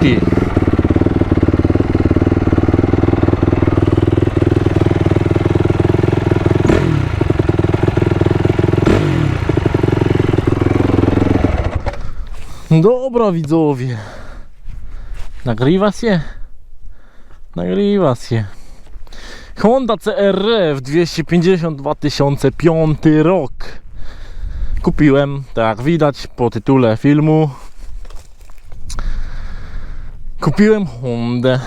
City. Dobra widzowie. Nagrywa się? Nagrywa się. Honda CRF 250 2005 rok. Kupiłem, tak jak widać po tytule filmu. Kupiłem Hondę.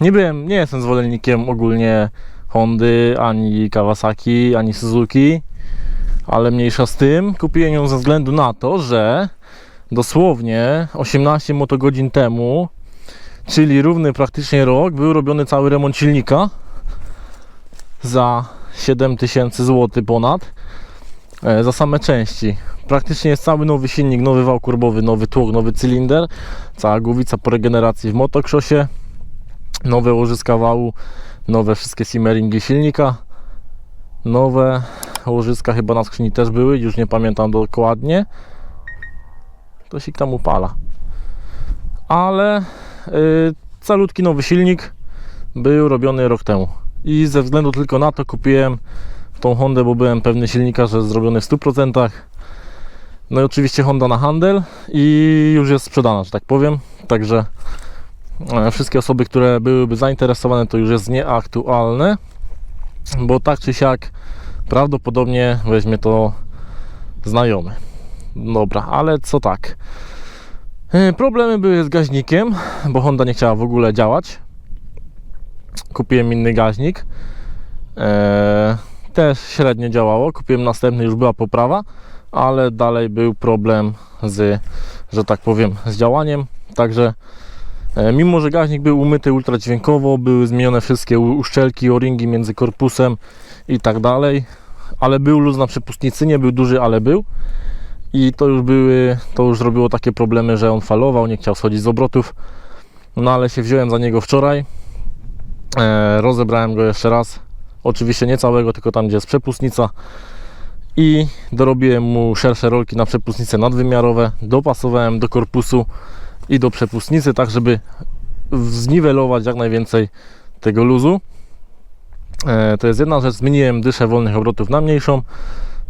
Nie byłem, nie jestem zwolennikiem ogólnie Hondy, ani Kawasaki, ani Suzuki, ale mniejsza z tym. Kupiłem ją ze względu na to, że dosłownie 18 motogodzin temu, czyli równy praktycznie rok, był robiony cały remont silnika za 7000 zł ponad za same części. Praktycznie jest cały nowy silnik, nowy wał kurbowy, nowy tłok, nowy cylinder, cała głowica po regeneracji w motocrossie, nowe łożyska wału, nowe wszystkie simmeringi silnika, nowe łożyska chyba na skrzyni też były, już nie pamiętam dokładnie. To się tam upala. Ale y, calutki nowy silnik był robiony rok temu. I ze względu tylko na to kupiłem tą Hondę, bo byłem pewny silnika, że jest zrobiony w 100%. No i oczywiście Honda na handel i już jest sprzedana, że tak powiem. Także e, wszystkie osoby, które byłyby zainteresowane, to już jest nieaktualne, bo tak czy siak prawdopodobnie weźmie to znajomy. Dobra, ale co tak. E, Problemy były z gaźnikiem, bo Honda nie chciała w ogóle działać. Kupiłem inny gaźnik. E, też średnio działało. Kupiłem następny, już była poprawa, ale dalej był problem z, że tak powiem, z działaniem. Także e, mimo, że gaźnik był umyty ultradźwiękowo, były zmienione wszystkie uszczelki, o-ringi między korpusem i tak dalej, ale był luz na przepustnicy, nie był duży, ale był. I to już były, to już robiło takie problemy, że on falował, nie chciał schodzić z obrotów. No ale się wziąłem za niego wczoraj. E, rozebrałem go jeszcze raz. Oczywiście nie całego, tylko tam gdzie jest przepustnica. I dorobiłem mu szersze rolki na przepustnice nadwymiarowe. Dopasowałem do korpusu i do przepustnicy, tak żeby zniwelować jak najwięcej tego luzu. E, to jest jedna rzecz. Zmieniłem dyszę wolnych obrotów na mniejszą,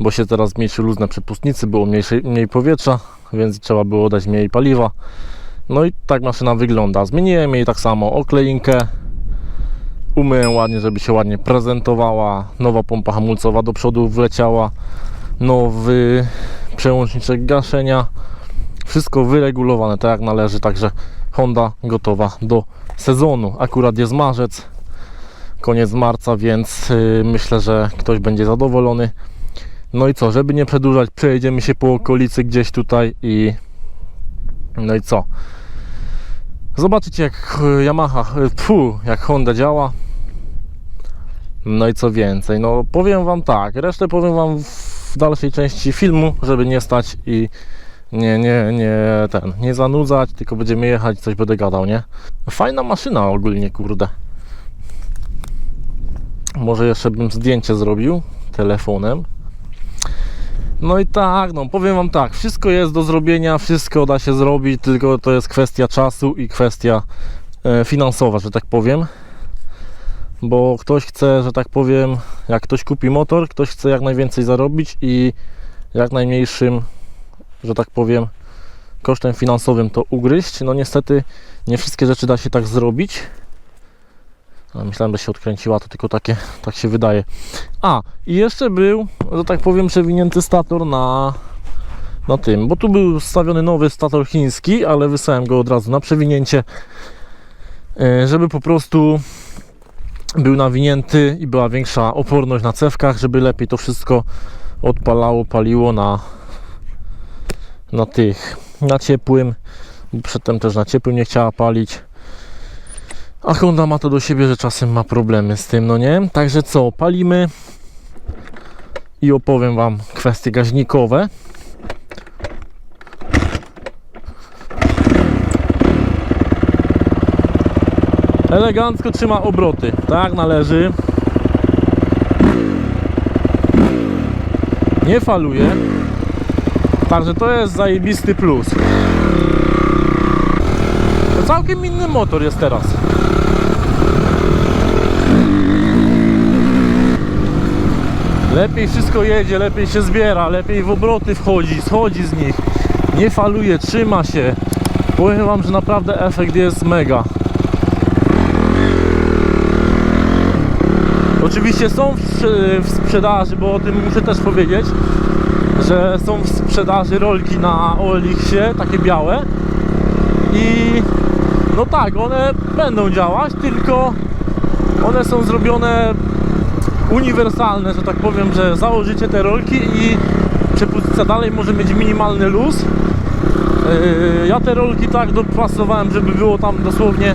bo się teraz zmniejszył luz na przepustnicy, było mniej powietrza, więc trzeba było dać mniej paliwa. No i tak maszyna wygląda. Zmieniłem jej tak samo okleinkę, umyłem ładnie, żeby się ładnie prezentowała. Nowa pompa hamulcowa do przodu wleciała. Nowy przełączniczek gaszenia. Wszystko wyregulowane tak jak należy, także Honda gotowa do sezonu. Akurat jest marzec, koniec marca, więc yy, myślę, że ktoś będzie zadowolony. No i co, żeby nie przedłużać, przejedziemy się po okolicy gdzieś tutaj i no i co? Zobaczycie jak Yamaha, fu, jak Honda działa. No i co więcej, no powiem Wam tak, resztę powiem Wam w dalszej części filmu, żeby nie stać i nie, nie, nie, ten, nie zanudzać, tylko będziemy jechać, coś będę gadał, nie? Fajna maszyna ogólnie, kurde. Może jeszcze bym zdjęcie zrobił telefonem. No i tak, no powiem Wam tak, wszystko jest do zrobienia, wszystko da się zrobić, tylko to jest kwestia czasu i kwestia e, finansowa, że tak powiem. Bo ktoś chce, że tak powiem, jak ktoś kupi motor, ktoś chce jak najwięcej zarobić i jak najmniejszym, że tak powiem, kosztem finansowym to ugryźć. No niestety nie wszystkie rzeczy da się tak zrobić. A Myślałem, że się odkręciła, to tylko takie, tak się wydaje. A, i jeszcze był, że tak powiem, przewinięty stator na, na tym, bo tu był stawiony nowy stator chiński, ale wysłałem go od razu na przewinięcie, e, żeby po prostu był nawinięty i była większa oporność na cewkach, żeby lepiej to wszystko odpalało, paliło na, na tych, na ciepłym. Przedtem też na ciepłym nie chciała palić. A Honda ma to do siebie, że czasem ma problemy z tym, no nie? Także co, palimy i opowiem Wam kwestie gaźnikowe. Elegancko trzyma obroty, tak należy. Nie faluje. Także to jest zajebisty plus. całkiem inny motor jest teraz. Lepiej wszystko jedzie, lepiej się zbiera, lepiej w obroty wchodzi, schodzi z nich. Nie faluje, trzyma się. Powiem wam, że naprawdę efekt jest mega. Oczywiście są w sprze- w sprzedaży, bo o tym muszę też powiedzieć, że są w sprzedaży rolki na OLX-ie, takie białe. I no tak, one będą działać, tylko one są zrobione uniwersalne, że tak powiem, że założycie te rolki i przepuszcza dalej może mieć minimalny luz. Yy, Ja te rolki tak dopasowałem, żeby było tam dosłownie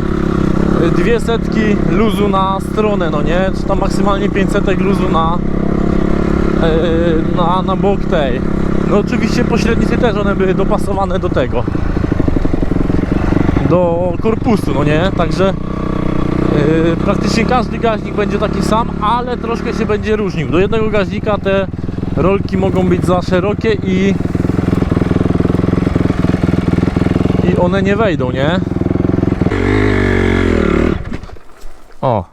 dwie setki luzu na stronę, no nie? Czy tam maksymalnie 500 luzu na, yy, na, na bok tej. No oczywiście pośrednicy też one były dopasowane do tego. Do korpusu, no nie? Także Yy, praktycznie każdy gaźnik będzie taki sam, ale troszkę się będzie różnił. Do jednego gaźnika te rolki mogą być za szerokie i i one nie wejdą, nie? O,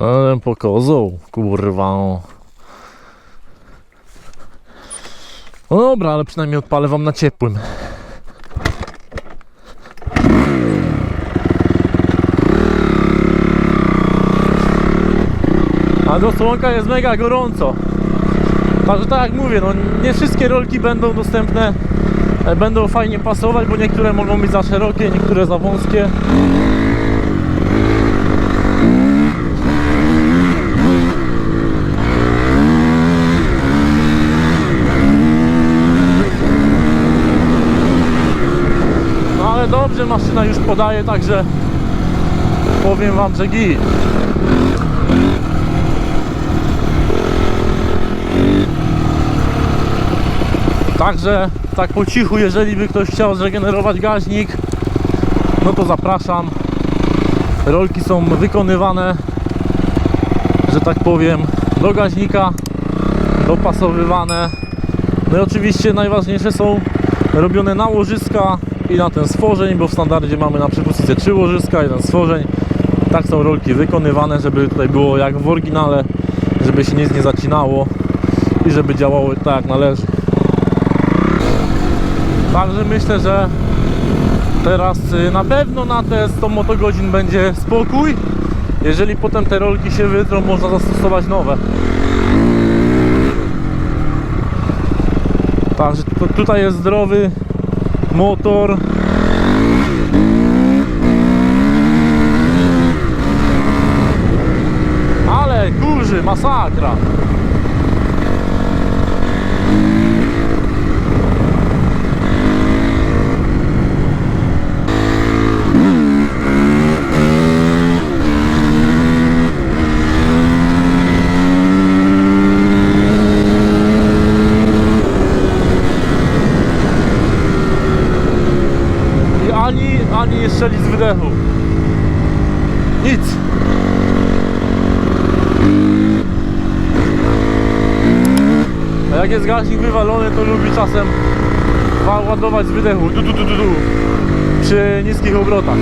ale pokazał, kurwa. o. No dobra, ale przynajmniej odpalę wam na ciepłym. A do słonka jest mega gorąco. Także tak jak mówię, no nie wszystkie rolki będą dostępne, e, będą fajnie pasować, bo niektóre mogą być za szerokie, niektóre za wąskie. No ale dobrze maszyna już podaje, także powiem wam, że git. Także tak po cichu, jeżeli by ktoś chciał zregenerować gaźnik, no to zapraszam. Rolki są wykonywane, że tak powiem, do gaźnika, dopasowywane. No i oczywiście najważniejsze są robione na łożyska i na ten stworzeń, bo w standardzie mamy na przepustce 3 łożyska, jeden stworzeń. Tak są rolki wykonywane, żeby tutaj było jak w oryginale, żeby się nic nie zacinało i żeby działało tak jak należy. Także myślę, że teraz y, na pewno na te 100 motogodzin będzie spokój. Jeżeli potem te rolki się wytrą, można zastosować nowe. Także tu- tutaj jest zdrowy motor. Ale kurzy, masakra. I ani, ani strzeli z wydechu. Nic. A jak jest gaźnik wywalony, to lubi czasem wa- ładować z wydechu. Du, du, du, du, du. Przy niskich obrotach.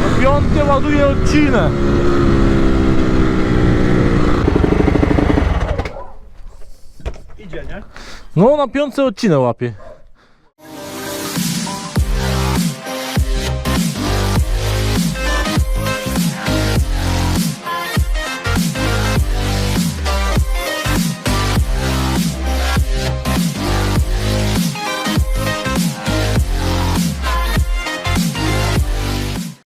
Na piątkę ładuje odcinek. Idzie, nie? No na piątce odcinę łapie.